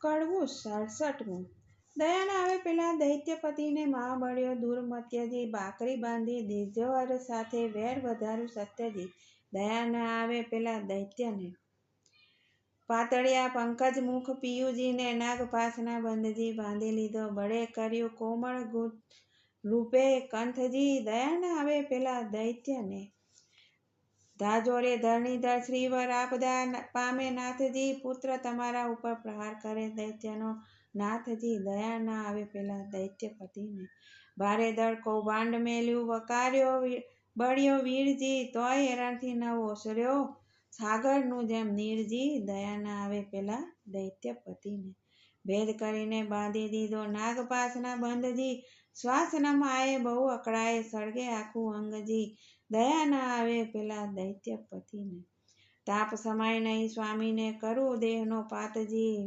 કડવું સડસઠમું. દયાના આવે પહેલાં દૈત્યપતિને મહાબળ્યો દુર્મત્યજી બાકરી બાંધી દીર્ઘવર સાથે વેર વધારું સત્યજી. દયાના આવે પેલા દૈત્યને. પાતળિયા પંકજ મુખ પિયુજીને નાગપાસના બંધજી બાંધી લીધો. બળે કર્યું કોમળ રૂપે કંથજી દયાના આવે પહેલાં દૈત્યને. ધાજોરે ધરણીધર શ્રીવર આપદા પામે નાથજી, પુત્ર તમારા ઉપર પ્રહાર કરે દૈત્યનો. નાથજી દયા ના આવે પેલા દૈત્યપતિને ભારે દળ કૌભાંડ મેલ્યું, વકાર્યો બળ્યો વીરજી, તોય હેરાનથી ન ઓસર્યો. સાગરનું જેમ નીરજી દયા ના આવે પેલા દૈત્યપતિને ભેદ કરીને બાંધી દીધો નાગપાસના બંધજી. શ્વાસ ન માએ બહુ અકળાય, સળગે આખું અંગજી દયા ના આવે પેલા દૈત્ય પતિને તાપ સમાય નહીં સ્વામીને કરું દેહનો પાતજી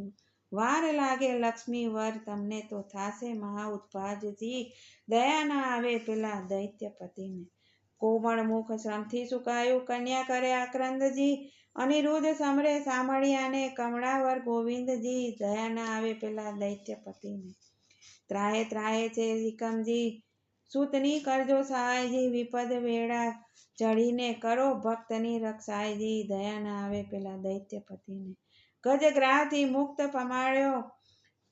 વાર લાગે લક્ષ્મી વર તમને તો થાશે મહા ઉત્પાદજી દયા ના આવે પેલા દૈત્ય પતિને કોમળ મુખ શ્રમથી સુકાયું કન્યા કરે આક્રંદજી અનિરુદ્ધ સમરે સામળિયાને કમળાવર ગોવિંદજી દયા ના આવે પેલા દૈત્યપતિને. ત્રાહે ત્રાહે છે સિકમજી સૂતની કરજો સહાયજી વિપદ વેળા ચડીને કરો ભક્તની રક્ષાયજી દયા ના આવે પેલા દૈત્યપતિને. ગજગ્રાહથી મુક્ત પમાડ્યો.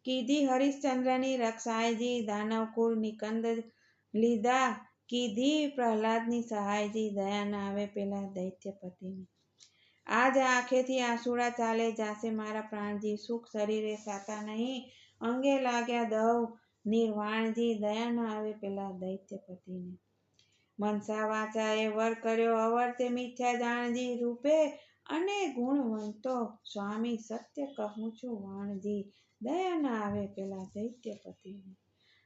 કીધી હરિશ્ચંદ્રની રક્ષાયજી દાનવ કુળ નિકંદ લીધા. કીધી પ્રહલાદની સહાયજી. દયા ના આવે પેલા દૈત્યપતિને. આજ આંખેથી આંસુડા ચાલે. જાશે મારા પ્રાણજી. સુખ શરીરે સાતા નહીં. અંગે લાગ્યા દવ. નિર્વાણજી દયા ના આવે પેલા દૈત્યપતિને. મનસા વાચાએ વર કર્યો અવર તે મિથ્યા જાણજી રૂપે અને ગુણવંતો સ્વામી સત્ય કહું છું વાણજી દયા ના આવે પેલા દૈત્યપતિને.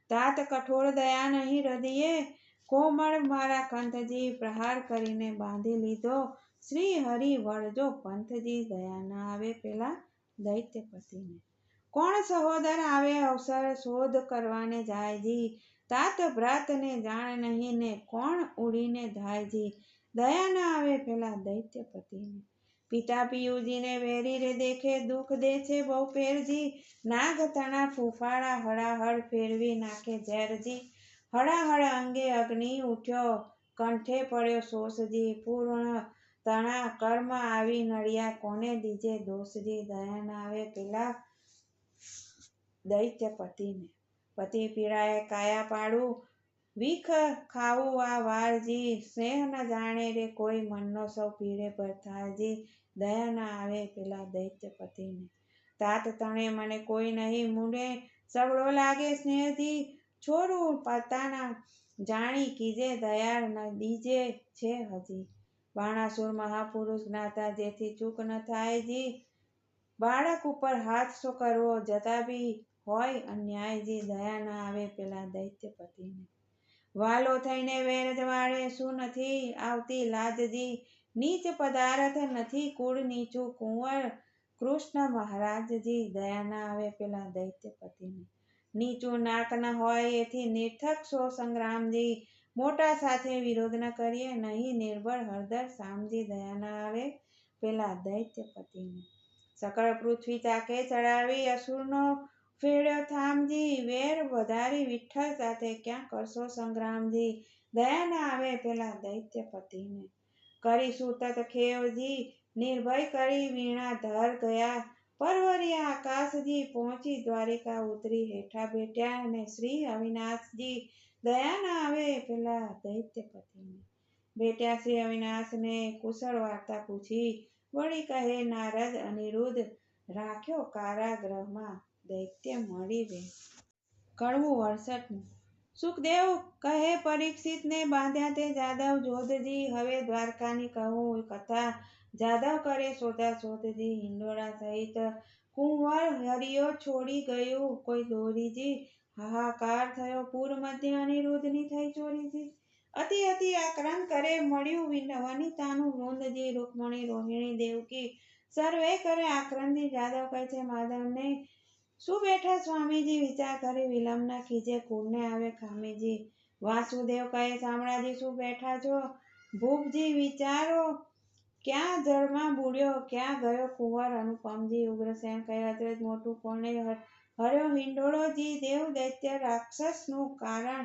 તાત કઠોર દયા નહીં હૃદયે, કોમળ મારા કંથજી પ્રહાર કરીને બાંધી લીધો. શ્રી હરિ વળજો પંથજી દયા ના આવે પેલા દૈત્યપતિને. કોણ સહોદર આવે અવસર શોધ કરવાને જાયજી? તાત ભ્રાતને જાણ નહીં ને કોણ ઉડીને ધાયજી? દયા ના આવે પેલા દૈત્યપતિને. પિતા પિયુજીને વેરી રે દેખે દુઃખ દે છે બહુ પેરજી નાગ તણા ફૂફાળા હળાહળ ફેરવી નાખે ઝેરજી. હળાહળ અંગે અગ્નિ ઉઠ્યો. કંઠે પડ્યો શોષજી. પૂર્ણ તણા કર્મ આવી નડિયા કોને દીજે દોષજી? દયા ના આવે પેલા દૈત્યપતિને પતિ પીડાએ કાયા પાડું વિખ ખાવું આ વારજી. સ્નેહ ન જાણે રે કોઈ મનનો સૌ પીડે પર થાજી. દયા ના આવે પેલા દૈત્ય પતિને. તાત તણે મને કોઈ નહીં મૂડે. સગડો લાગે સ્નેહથી. છોરું પતાના. જાણી કીજે દયાળ ન દીજે છે હજી. બાણાસુર મહાપુરુષ જ્ઞાતા જેથી ચૂક ન થાય જી બાળક ઉપર હાથ શો કરવો? જતા બી હોય અન્યાયજી દયા ના આવે પેલા દૈત્યપતિને. વાલો થઈને વેર જવાડે શું નથી? આવતી લાજજી નીચ પદાર્થ નથી કુળ નીચું કુંવર. કૃષ્ણ મહારાજજી, દયા ના આવે પેલા દૈત્યપતિને. નીચું નાક ન હોય એથી નિર્થક સો સંગ્રામજી. મોટા સાથે વિરોધ ન કરીએ, નહીં નિર્બળ હળદર સામજી, દયા ના આવે પેલા દૈત્યપતિને. સકળ પૃથ્વી ચાકે ચડાવી અસુરનો થામજી, વેર વધારી વિઠ્ઠલ સાથે ક્યાં કરશો સંગ્રામજી? દયા ના આવે પેલા દૈત્યપતિને. કરી સુતત ખેવજી, નિર્ભય કરી વીણા ધર ગયા. પરવરિયા આકાશજી પહોંચી દ્વારિકા ઉતરી હેઠા બેઠ્યા અને શ્રી અવિનાશજી દયા ના આવે પેલા દૈત્યપતિને. બેટ્યા શ્રી અવિનાશને કુશળ વાર્તા પૂછી. વળી કહે, નારદ અનિરુદ્ધ, રાખ્યો કારાગૃહમાં. દૈત્ય મળી રહે કડવું અડસઠમું સુખદેવ કહે, પરીક્ષિતને બાંધ્યા તે જાદવ જોધજી. હવે દ્વારકાની કહું કથા જાદવ કરે શોધા શોધજી હિંડોળા સહિત કુંવર હરિયો છોડી ગયું. કોઈ દોરીજી હાહાકાર થયો. પૂર મધ્ય અનિરુદ્ધની થઈ ચોરીજી. અતિ અતિ આક્રમ કરે મળ્યું વનિતાનું વૃંદજી રૂકમણી રોહિણી દેવકી સર્વે કરે. આક્રંદી જાદવ કહે છે, માધવને શું બેઠા સ્વામીજી? વિચાર કરી વિલંબના ખીજે કુળને આવે ખામીજી. વાસુદેવ કહે, શામળાજી, શું બેઠા છો? ભૂપજી, વિચારો. ક્યાં જળમાં બુડ્યો? ક્યાં ગયો કુંવર? અનુપમજી ઉગ્રસેન કહે અચરજ મોટું કોણે હર- હર્યો હિંડોળોજી દેવ દૈત્ય રાક્ષસનું કારણ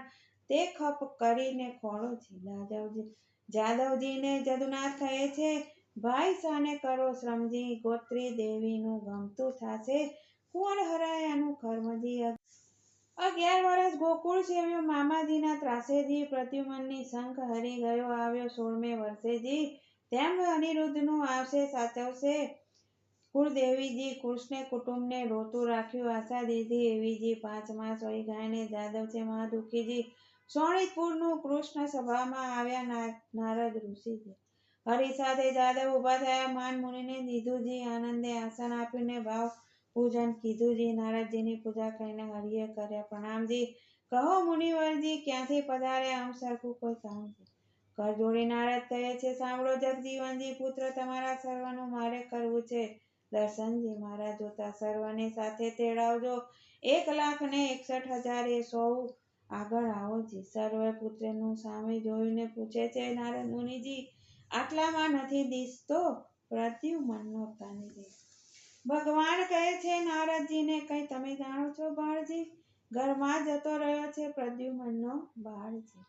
તે ખપ કરીને ખોળોજી જાદવજી જાદવજીને જદુનાથ કહે છે, ભાઈ સાને કરો શ્રમજી, ગોત્રી દેવીનું ગમતું થાશે. કુંવર કર્મજી અગિયાર વર્ષ ગોકુળ સેવ્યો. મામાજીના ત્રાસેજી પ્રદ્યુમનની શંખ હરી ગયો. આવ્યો સોળમે વર્ષેજી તેમ અનિરુદ્ધનું આવશે સાચવશે કુળદેવીજી કૃષ્ણે કુટુંબને રોતું રાખ્યું. આશા દીધી એવીજી પાંચ માસ વહી ગાયને જાદવ છે મહાદુખીજી. સોણીતપુરનું કૃષ્ણ સભામાં આવ્યા નારદ ઋષિજી. હરી સાથે જાદવ ઊભા થયા. માન મુનિને દીધુંજી આનંદે આસન આપ્યું ને ભાવ પૂજન કીધુંજી નારદજીની પૂજા કરીને હરિએ કર્યા. પ્રણામજી કહો મુનિવરજી, ક્યાંથી પધાર્યા આમ સરખું કોઈ કામ છે કર જોડી નારદ કહે છે, સાંભળો જગજીવનજી, પુત્ર તમારા સર્વનું મારે કરવું છે. દર્શનજી, મારા જોતા સર્વને સાથે તેડાવજો. એક લાખ ને એકસઠ હજાર એ સૌ. આગળ આવો જી. સર્વે પુત્રનું સામે જોઈને પૂછે છે, નારદ મુનિજી, આટલામાં નથી દિસતો? તાની તનજી ભગવાન કહે છે, નારદજીને કઈ તમે જાણો છો, બાળજી? ઘરમાં જતો રહ્યો છે, પ્રદ્યુમનનો બાળજી.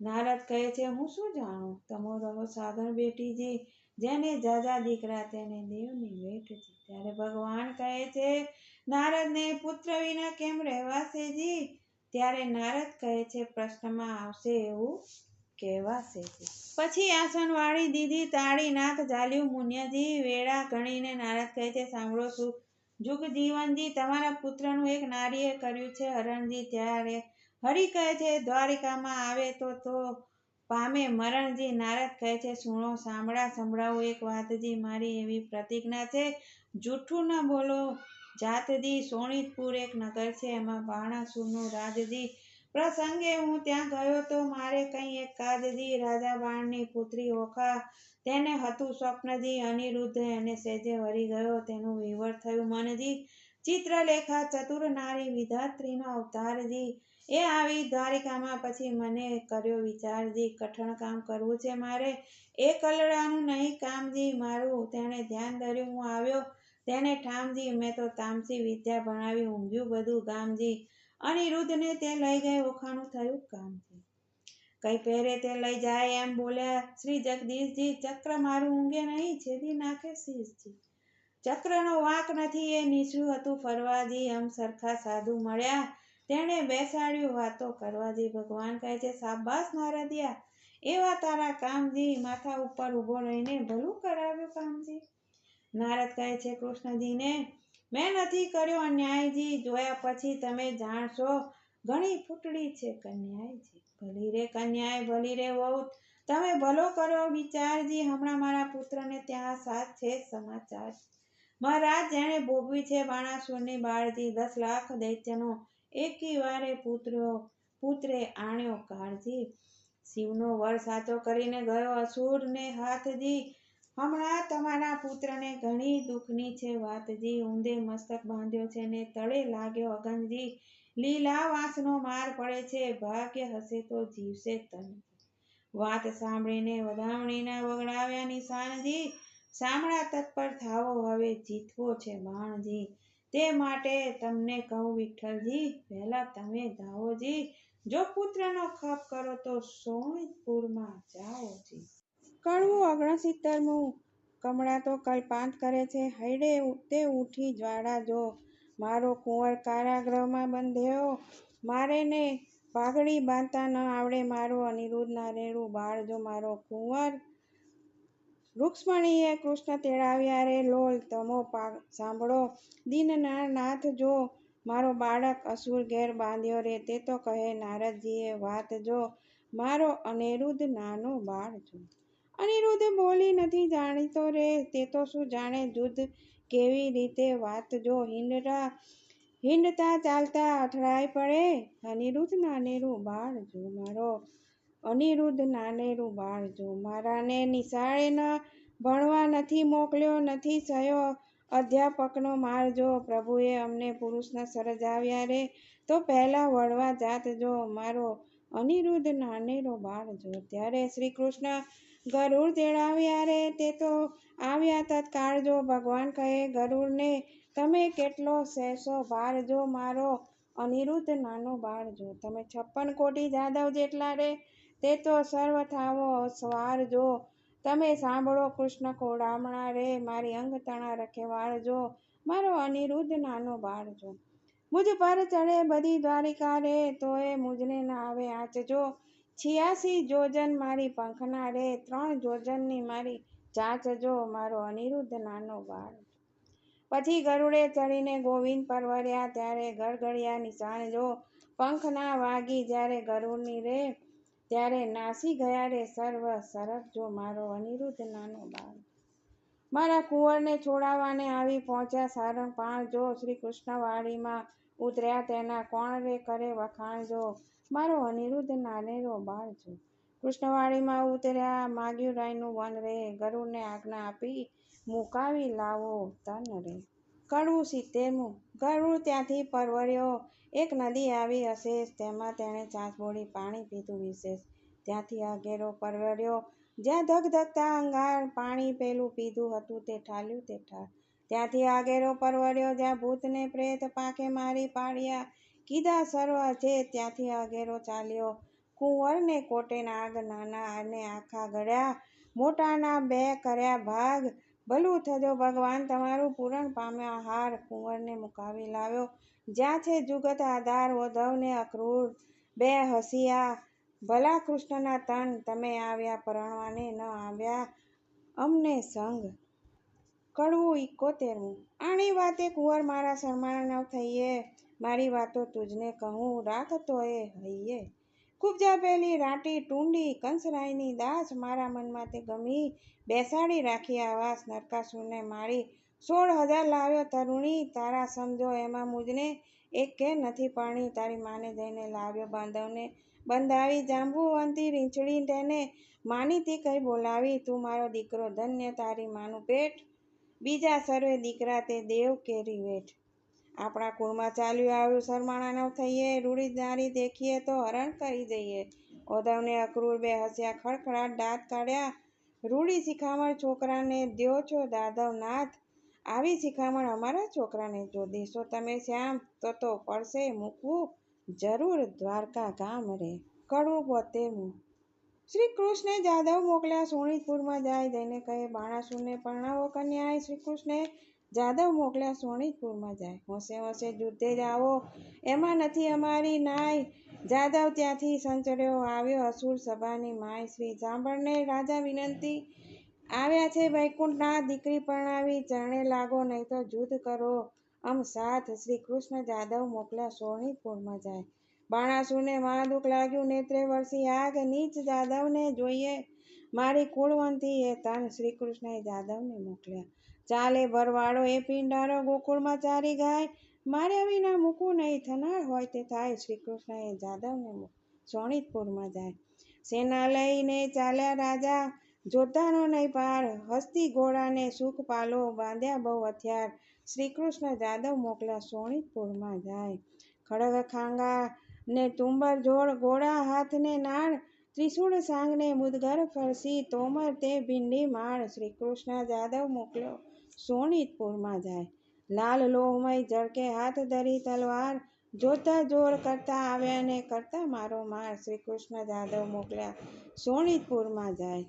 નારદ કહે છે, હું શું જાણું? તમો રહો સાગર બેટીજી, જેને જાજા દીકરા તેને દેવની વેઠજી ત્યારે ભગવાન કહે છે, નારદને પુત્ર વિના કેમ રહેવાશે જી? ત્યારે નારદ કહે છે, પ્રશ્નમાં આવશે એવું કહેવાશે જી. પછી આસન વાળી દીધી તાળી નાક ઝાલ્યું મુન્યજી, વેળા ગણીને નારદ કહે છે. સાંભળો છું જુગ જીવનજી, તમારા પુત્રનું એક નારીએ કર્યું છે હરણજી. ત્યારે હરિ કહે છે, દ્વારિકામાં આવે તો તો પામે. મરણજી નારદ કહે છે, સુણો, સાંભળા, સંભળાવો. એક વાતજી મારી એવી પ્રતિજ્ઞા છે. જૂઠું ન બોલો. જાતજી સોણીતપુર એક નગર છે. એમાં બાણાસુરનું રાજજી પ્રસંગે હું ત્યાં ગયો તો મારે કંઈ એક કાજજી રાજા બાણની પુત્રી ઓખા, તેને હતું સ્વપ્નજી અનિરુદ્ધ અને સેજે વરી ગયો. તેનું વિવર થયું મનજી. ચિત્રલેખા, ચતુર નારી, વિધાત્રીનો અવતારજી. એ આવી દ્વારિકામાં પછી મને કર્યો વિચારજી, કઠણ કામ કરવું છે મારે. એ કલડાનું નહીં કામજી, મારું તેણે ધ્યાન ધર્યું. હું આવ્યો, તેને ઠામજી, મેં તો તામસી વિદ્યા ભણાવી, ઊંઘ્યું બધું ગામજી. અનિરુદ્ધને તે લઈ ગઈ ઓખાણું થયું કામજી કઈ પહેરે તે લઈ જાય એમ બોલ્યા, શ્રી જગદીશજી, ચક્ર મારું ઊંઘે નહીં છેદી નાખે શીશજી ચક્રનો વાંક નથી, એ નીચું હતું ફરવાજી એમ સરખા સાધુ મળ્યા. તેણે બેસાડ્યું વાતો કરવાજી, ભગવાન કહે છે સાબાસ નારદિયા, એવા તારા કામજી, માથા ઉપર ઊભો રહીને ભલું કરાવ્યું કામજી. નારદ કહે છે, કૃષ્ણજીને મેં નથી કર્યો અન્યાયજી, જોયા પછી તમે જાણશો, ઘણી ફૂટડી છે કન્યાયજી. ભલી રે કન્યાએ ભલી રે વહુ તમે ભલો કરો વિચારજી, હમણાં મારા પુત્રને ત્યાં સાથ છે સમાચાર. મહારાજ, જેણે ભોગવી છે બાણાસુરની બાળજી, દસ લાખ દૈત્યનો એકી વારે પુત્રો, પુત્રે આણ્યો કાળજી. શિવનો વર સાચો કરીને ગયો અસુરને હાથજી હમણાં તમારા પુત્રને ઘણી દુઃખની છે વાતજી ઊંધે મસ્તક બાંધ્યો છે ને તળે લાગ્યો અગનજી લીલા વાંસનો માર પડે છે, ભાગ્ય હશે તો જીવશે તન. વાત સાંભળીને વધામણીના વગડાવ્યા નિશાનજી સામળા તત્પર થાવો હવે, જીતવો છે બાણજી તે માટે તમને કહું વિઠ્ઠલજી પહેલા તમે જાઓજી જો. પુત્રનો ખપ કરો તો સોનિતપુરમાં જાઓજી કડવું ઓગણસિત્તેરમું કમળા તો કલ્પાંત કરે છે. હૈડે તે ઉઠી જ્વાળા જો. મારો કુંવર કારાગૃહમાં બંધ્યો. મારે ને પાઘડી બાંધતા ન આવડે મારો અનિરુદ્ધ નારેડું બાળ. જો મારો કુંવર રૂક્ષ્મણીએ કૃષ્ણ તેડાવ્યા રે, લોલ તમો પાગ સાંભળો. દીનના નાથ જો મારો બાળક અસુર ઘેર બાંધ્યો રે, તે તો કહે, નારદજીએ વાત જો. મારો અનિરુદ્ધ નાનો બાળ જો. અનિરુદ્ધ બોલી નથી જાણીતો રે. તે તો શું જાણે જુદ્ધ કેવી રીતે વાત જો હિંડતા હિંડતા ચાલતા અથડાઈ પડે? અનિરુદ્ધ નાનેરું બાળ જો મારો. અનિરુદ્ધ નાનેરું બાળ જો મારાને નિશાળે ન ભણવા નથી મોકલ્યો, નથી સયો અધ્યાપકનો માર જો પ્રભુએ અમને પુરુષના સરજાવ્યા રે, તો પહેલાં વળવા જાત જો મારો. અનિરુદ્ધ નાનેરો બાળ જો, ત્યારે શ્રી કૃષ્ણ ગરુડ તેડાવ્યા રે તે તો આવ્યા તત્કાળ જો ભગવાન કહે, ગરુડને તમે કેટલો સહેશો ભાર જો મારો અનિરુદ્ધ નાનો બાળ જો. તમે છપ્પન કોટી જાદવ જેટલા રે, તે તો સર્વ થાવો સ્વાર જો. તમે સાંભળો કૃષ્ણ કોડામણા રે, મારી અંગ તણા રખેવાળ જો. મારો અનિરુદ્ધ નાનો બાળ જો. મુજ પર ચડે બધી દ્વારિકા રે, તોય મુજને ના આવે આંચજો છિયાસી જોજન મારી પંખના રે ત્રણ જોજનની મારી ચાંચજો મારો અનિરુદ્ધ નાનો બાળ પછી ગરુડે ચડીને ગોવિંદ પરવર્યા, ત્યારે ગળગળિયા નિશાન જો પંખ ના વાગી જ્યારે ગરુડની રે, ત્યારે નાસી ગયા રે સર્વ સરક જો મારો અનિરુદ્ધ નાનો બાળ. મારા કુંવરને છોડાવવાને આવી પહોંચ્યા સારંગ પાણ જો શ્રી કૃષ્ણવાડીમાં ઉતર્યા તેના કોણ રે કરે વખાણ જો? મારો અનિરુદ્ધ નાનેરો બાળ જો કૃષ્ણવાડીમાં ઉતર્યા માગ્યું રાયનું વન રે. ગરુડને આજ્ઞા આપી, મુકાવી લાવો તન રે. કડવું સિત્તેરમું. ગરુડ ત્યાંથી પરવર્યો. એક નદી આવી અશેષ તેમાં તેણે ચાંચબોળી પાણી પીધું વિશેષ. ત્યાંથી અઘેરો પરવર્યો. જ્યાં ધગધગતા અંગાર પાણી પેલું પીધું હતું તે ઠાલ્યું તે ઠાર. ત્યાંથી આગેરો પરવડ્યો, જ્યાં ભૂતને પ્રેત પાકે મારી પાડ્યા. કીધા સર્વ છે, ત્યાંથી આગેરો ચાલ્યો. કુંવરને કોટે નાગ નાના અને આખા ગળ્યા. મોટાના બે કર્યા ભાગ. ભલું થજો ભગવાન, તમારું પૂરણ પામ્યા હાર. કુંવરને મુકાવી લાવ્યો. જ્યાં છે જુગત આધાર ઓધવને અક્રૂર. બે હસિયા. ભલા કૃષ્ણના તન, તમે આવ્યા પરણવાને ન આવ્યા. અમને સંગ કડવું ઇકોતેરમું આણી વાતે કુંવર મારા શરમાના નવ થઈએ. મારી વાતો તુજને કહું રાખતો એ હૈયે કુબજા જાપેલી રાટી, ટુંડી, કંસરાયની દાસ મારા મનમાં તે ગમી. બેસાડી રાખી આવાસ નરકાસુરને મારી. સોળ હજાર લાવ્યો તરુણી, તારા સમજો એમાં મુજને એક કે નથી પાણી તારી માને જઈને લાવ્યો બાંધવને. બંધાવી જાંબુવંતી રીંછડી તેને. માનીતી કઈ બોલાવી? તું મારો દીકરો ધન્ય, તારી માનું પેટ બીજા સર્વે દીકરા તે દેવ કેરી વેઠ. આપણા કુળમાં ચાલ્યું આવ્યું શરમાણા ન થઈએ રૂડીદારી દેખીએ તો હરણ કરી જઈએ ઓધવને અક્રૂર બે હસ્યા ખડખડાટ દાંત કાઢ્યા. રૂડી શિખામણ છોકરાને દ્યો છો દાદવ નાથ. આવી શિખામણ અમારા છોકરાને જો દેશો તમે શ્યામ, તો તો પડશે મૂકવું. જરૂર દ્વારકા ગામ રે. કડવું બોતેરમું શ્રી કૃષ્ણે જાદવ મોકલ્યા. સોણીતપુરમાં જાય જઈને કહે, બાણાસુરને પરણાવો કન્યાએ શ્રી કૃષ્ણે જાદવ મોકલ્યા સોણીતપુરમાં જાય. હોંશે હોંશે જુદ્ધે જ આવો. એમાં નથી અમારી નાય. જાદવ ત્યાંથી સંચર્યો. આવ્યો અસુર સભાની માય શ્રી. સાંભળને રાજા વિનંતી, આવ્યા છે વૈકુંઠના, દીકરી પરણાવી ચરણે લાગો નહીં તો જુદ્ધ કરો. આમ સાથ શ્રી કૃષ્ણ જાદવ મોકલ્યા સોણીતપુરમાં જાય. બાણાસુરને મહાદુખ લાગ્યું, નેત્રે વરસી આગ નીચ જાદવને જોઈએ. મારી કુળવંતી એ તન શ્રી કૃષ્ણએ જાદવને મોકલ્યા. ચાલે ભરવાડો એ પિંડારો ગોકુળમાં ચારી ગાય. માર્યા વિના મૂકવું નહીં, થનાર હોય તે થાય. શ્રી કૃષ્ણએ જાદવને સોણિતપુરમાં જાય. સેના લઈને ચાલ્યા રાજા, જોતાનો નહીં પાર. હસ્તી ઘોડાને સુખ પાલો, બાંધ્યા બહુ હથિયાર. શ્રીકૃષ્ણ જાદવ મોકલ્યા, સોણિતપુરમાં જાય. ખડગ ખાંગા ને તુંબર જોડ ઘોડા હાથને નાળ, ત્રિશુળ સાંગને મુદગર ફરસી, તોમર તે ભીંડી માળ. શ્રી કૃષ્ણ જાદવ મોકલ્યો સોણીતપુરમાં જાય. લાલ લોહમય જળકે હાથ ધરી તલવાર, જોતા જોર કરતા આવ્યા ને કરતા મારો માર શ્રી કૃષ્ણ જાદવ મોકલ્યા, સોણીતપુરમાં જાય.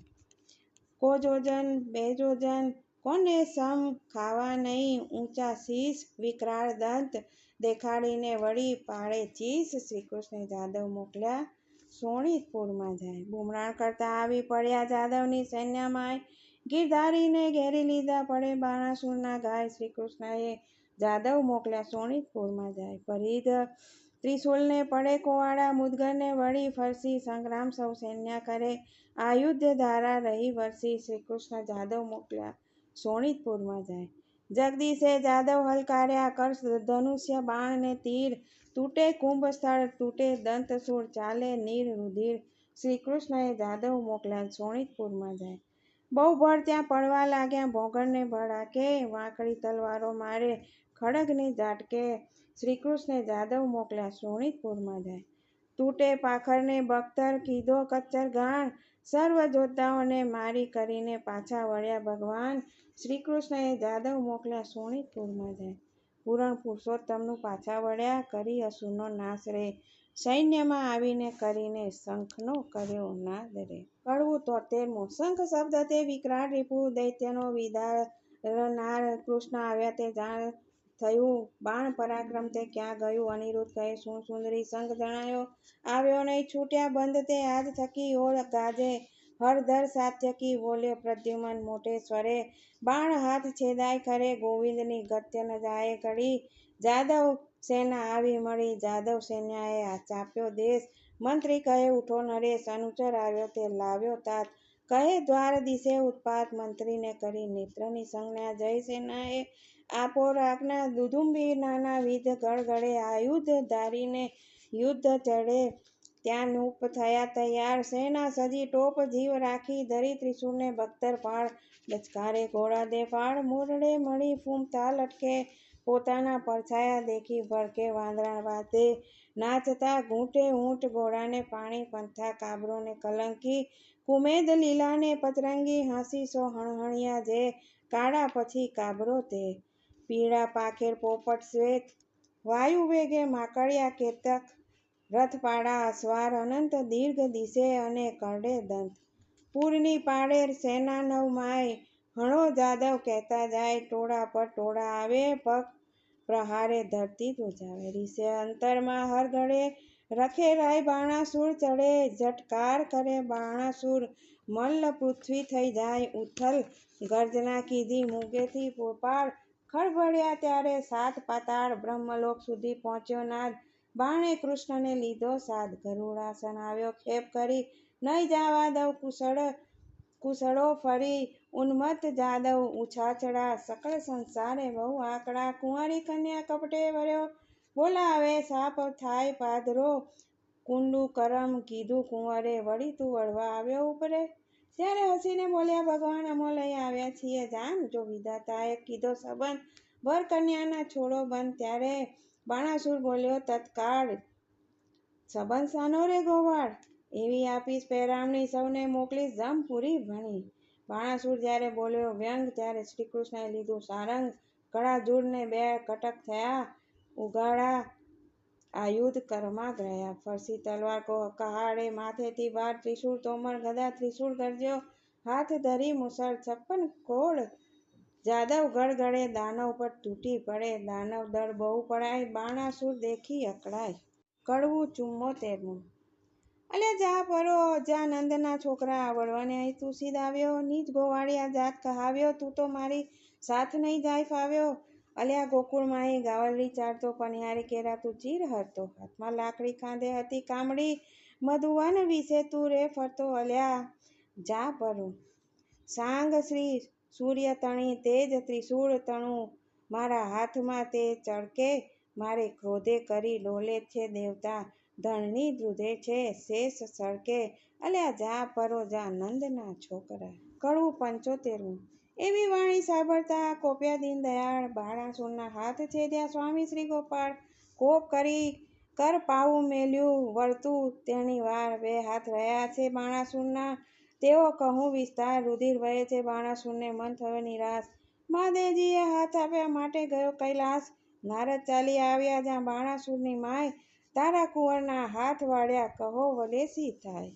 કોજોજન, બેજોજન, કોને સમ ખાવા નહીં? ઊંચા શીશ, વિકરાળ દંત દેખાડીને વળી પાળે ચીસ શ્રીકૃષ્ણે જાદવ મોકલ્યા. સોણીતપુરમાં જાય. બુમરાણ કરતા આવી પડ્યા જાદવની સૈન્યમાં ગીરધારીને ઘેરી લીધા પડે બાણાસુરના ગાય શ્રીકૃષ્ણએ જાદવ મોકલ્યા. સોણીતપુરમાં જાય. પરિધ ત્રિશુલને પડે કોવાળા મુદગરને વળી ફરસી સંગ્રામ સૌ સૈન્ય કરે. આયુધ ધારા રહી વરસી શ્રીકૃષ્ણ જાદવ મોકલ્યા. સોણીતપુરમાં જાય. જગદીશે જાદવ હલકાર્યા, કર્ષ ધનુષ્ય, બાણ ને તીર તૂટે, કુંભ સ્થળ તૂટે દંતસૂળ ચાલે, નીર રુધિર શ્રી કૃષ્ણએ જાદવ મોકલ્યા, સોણિતપુરમાં જાય. બહુ ભળ ત્યાં પડવા લાગ્યા, ભોગણને ભડાકે વાંકડી તલવારો મારે, ખડગને ઝાટકે, શ્રી કૃષ્ણે જાદવ મોકલ્યા, સોણિતપુરમાં જાય. તૂટે પાખરને બખ્તર, કીધો કચ્છર ગાણ, સર્વ જોતાઓને મારી કરીને પાછા વળ્યા ભગવાન શ્રીકૃષ્ણએ જાદવ મોકલ્યા સોણીપુરમાં જાય પૂરણ પુરુષોત્તમનું પાછા વળ્યા કરી અસુરનો નાશ રે. સૈન્યમાં આવીને કરીને શંખનો કર્યો નાદ રે. કડવું તોતેરમું શંખ શબ્દ તે વિકરાળ રીપુ દૈત્યનો વિદારનાર. કૃષ્ણ આવ્યા તે જાણ થયું. બાણ પરાક્રમ તે ક્યાં ગયું? અનિરુદ્ધ કહે, શું સુંદરી શંખ જણાયો? આવ્યો નહીં, છૂટ્યા બંધ તે આજ થકી ઓળ ગાજે. હરધર સાત્યકી બોલ્યો, પ્રદ્યુમન મોટે સ્વરે બાણ હાથ છેદાય ખરે, ગોવિંદની ગત્ય ન જાય કડી જાદવ સેના આવી મળી, જાદવ સેનાએ ચાપ્યો દેશ, મંત્રી કહે, ઉઠો નરેશ, અનુચર આવ્યો તે લાવ્યો તાત, કહે, દ્વાર દિશે ઉત્પાત, મંત્રીને કરી નેત્રની સંજ્ઞા, જય સેનાએ આપો રાખના દુધુંબી નાના વિધ ગળગળે, આયુધ ધારીને યુદ્ધ ચડે ત્યાં નૂપ થયા તૈયાર. સેના સજી ટોપ જીવ રાખી ધરી ત્રિશુળને ભક્તર પાળ. ડચકારે ઘોડા દે ફાળ, મોરડે મળી ફૂમતા લટકે પોતાના પરછાયા દેખી ભડકે વાંદરા વાતે. નાચતા ઘૂંટે ઊંટ ઘોડાને પાણી, પંથા કાબરોને કલંકી. કુમેદ લીલાને પતરંગી હાંસી સો હણહણિયા જે. કાળા પછી કાબરો તે. પીળા પાખેર પોપટ શ્વેત. વાયુ વેગે માકડિયા કેતક. રથપાડા અસવાર અનંત, દીર્ઘ, દિશે અને કરડે દંત. પૂરની પાડે સેના નવ માય હણો જાદવ કહેતા જાય, ટોળા પર ટોળા આવે, પગ પ્રહારે ધરતી ધ્રુજાવે. રીસે અંતરમાં હરગળે રખે રાય બાણાસુર ચડે, ઝટકાર કરે બાણાસુર, મલ્લ પૃથ્વી થઈ જાય, ઉથલ ગર્જના કીધી મૂગેથી પોપાળ. ખળભળ્યા ત્યારે સાત પાતાળ બ્રહ્મલોક સુધી પહોંચ્યો નાદ બાણે કૃષ્ણને લીધો સાદ. ગરુડાસન આવ્યો ખેપ કરી, નહીં જાવા દઉં કુશળ, કુશળો ફરી ઉન્મત જાદવ ઉછાછડા, સકળ સંસારે બહુ આકડા, કુંવારી કન્યા કપટે વર્યો બોલાવે સાપ થાય પાદરો, કુંડુ કરમ કીધું કુંવરે, વળી તું વળવા આવ્યો ઉપરે? ત્યારે હસીને બોલ્યા, ભગવાન અમો લઈ આવ્યા છીએ, જાન. જો વિધાતાએ કીધો સંબંધ વર કન્યાના છોડો બંધ ત્યારે બાણાસુર બોલ્યો, તત્કાળ. સંબંધ સાનો રે ગોવાળ? એવી આપીશ પહેરામણી સૌને મોકલીશ જમ પૂરી ભણી. બાણાસુર જ્યારે બોલ્યો, વ્યંગ ત્યારે શ્રીકૃષ્ણએ લીધું સારંગ ગળા જૂડને બે કટક થયા ઉગાડા આયુધ કરમા ગયા. ફરસી તલવાર કો કહાડે, માથેથી બાર ત્રિશૂળ તોમર ગદા, ત્રિશૂળ ગરજ્યો, હાથ ધરી, મુસળ છપ્પન કોળ જાદવ ગળગળે દાનવ પર તૂટી પડે, દાનવ દળ બહુ પડાય બાણાસુર દેખી અકળાય. કડવું ચુમ્મોતેરમું અલ્યા જા પરો, જા નંદના છોકરા વળવાને અહીં તું સીધ આવ્યો, નીચ ગોવાળિયા જાત કહાવ્યો, તું તો મારી સાથ નહીં જાય ફાવ્યો અલ્યા ગોકુળમાં એ ગાવલડી ચારતો પનિહારી કેરા તું ચીર હરતો. હાથમાં લાકડી ખાંધે હતી કામડી, મધુવન વિશે તું રે ફરતો. અલ્યા, જા પરો. સાંગ શ્રી સૂર્ય તણી તેજ ત્રિશૂળ તણું. મારા હાથમાં તે ચળકે, મારે ક્રોધે કરી ડોલે છે દેવતા. ધણની દૂધે છે શેષ સળકે અલ્યા જા પરો જા નંદના છોકરા. કડવું પંચોતેરું એવી વાણી સાંભળતા કોપ્યા દીન દયાળ બાળાસુરના હાથ છેદ્યા સ્વામી શ્રી ગોપાળ. કોપ કરી કર પાવું મેલ્યું, વળતું તેની વાર બે હાથ રહ્યા છે બાણાસુરના તેઓ કહું વિસ્તાર રુધિર વહે છે બાણાસુરને મન થયો નિરાશ. મહાદેવજીએ હાથ આપ્યા માટે ગયો કૈલાસ. નારદ ચાલી આવ્યા જ્યાં બાણાસુરની માય તારા કુંવરના હાથ વાળ્યા. કહો વલેસી થાય.